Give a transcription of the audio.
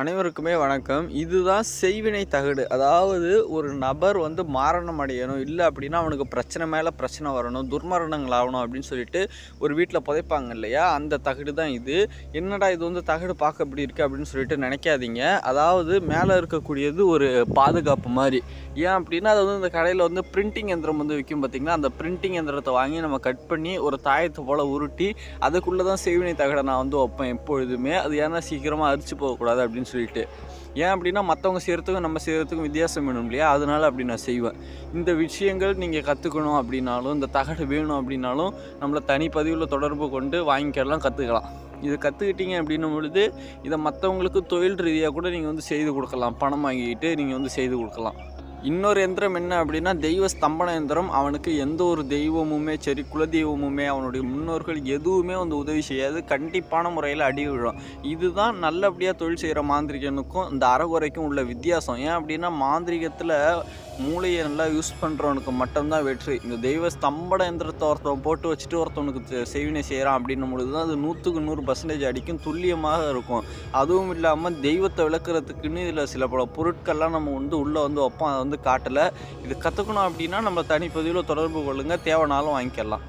அனைவருக்குமே வணக்கம். இதுதான் செய்வினை தகடு. அதாவது ஒரு நபர் வந்து மாரணம் அடையணும் இல்லை அப்படின்னா அவனுக்கு பிரச்சனை மேலே பிரச்சனை வரணும் துர்மரணங்கள் ஆகணும் அப்படின்னு சொல்லிட்டு ஒரு வீட்டில் புதைப்பாங்க இல்லையா? அந்த தகடு தான் இது. என்னடா இது வந்து தகடு பார்க்க இப்படி இருக்குது அப்படின்னு சொல்லிட்டு நினைக்காதீங்க. அதாவது மேலே இருக்கக்கூடியது ஒரு பாதுகாப்பு மாதிரி. ஏன் அப்படின்னா அது வந்து இந்த கடையில் வந்து பிரிண்டிங் எந்திரம் வந்து விற்கும் பார்த்திங்கன்னா அந்த பிரிண்டிங் எந்திரத்தை வாங்கி நம்ம கட் பண்ணி ஒரு தாயத்தை போல் உருட்டி அதுக்குள்ளே தான் செய்வினை தகடை நான் வந்து வைப்பேன் எப்பொழுதுமே. அது ஏன்னா சீக்கிரமாக அரிச்சு போகக்கூடாது அப்படின்னு அப்படின்னு சொல்லிட்டு. ஏன் அப்படின்னா மற்றவங்க செய்கிறதுக்கும் நம்ம செய்கிறதுக்கும் வித்தியாசம் வேணும் இல்லையா? அதனால் அப்படி நான் செய்வேன். இந்த விஷயங்கள் நீங்கள் கற்றுக்கணும் அப்படின்னாலும் இந்த தகடு வேணும் அப்படின்னாலும் நம்மளை தனிப்பதிவில் தொடர்பு கொண்டு வாங்கிக்கலாம் கற்றுக்கலாம் இதை கற்றுக்கிட்டீங்க அப்படின்னும் பொழுது இதை மற்றவங்களுக்கு தொழில் ரீதியாக கூட நீங்கள் வந்து செய்து கொடுக்கலாம். பணம் வாங்கிக்கிட்டு நீங்கள் வந்து செய்து கொடுக்கலாம். இன்னொரு எந்திரம் என்ன அப்படின்னா தெய்வ ஸ்தம்பன எந்திரம். அவனுக்கு எந்த ஒரு தெய்வமுமே சரி குலதெய்வமுமே அவனுடைய முன்னோர்கள் எதுவுமே வந்து உதவி செய்யாது. கண்டிப்பான முறையில் அடி விழும். இதுதான் நல்லபடியாக தொழில் செய்கிற மாந்திரிகனுக்கும் இந்த அறகுறைக்கும் உள்ள வித்தியாசம். ஏன் அப்படின்னா மாந்திரிகத்தில் மூளையை நல்லா யூஸ் பண்ணுறவனுக்கு மட்டும்தான் வெற்றி. இந்த தெய்வ ஸ்தம்பன எந்திரத்தை ஒருத்தவன் போட்டு வச்சுட்டு ஒருத்தவனுக்கு செய்வினை செய்கிறான் அப்படின்னும் பொழுது தான் அது நூற்றுக்கு நூறு பர்சன்டேஜ் அடிக்கும் துல்லியமாக இருக்கும். அதுவும் இல்லாமல் தெய்வத்தை விளக்குறதுக்குன்னு இதில் சில பல பொருட்கள்லாம் நம்ம வந்து உள்ளே வந்து வைப்போம். அதை வந்து காட்டலை. இது கற்றுக்கணும் அப்படின்னா நம்ம தனிப்பதிவில் தொடர்பு கொள்ளுங்கள் தேவைனாலும் வாங்கிக்கலாம்.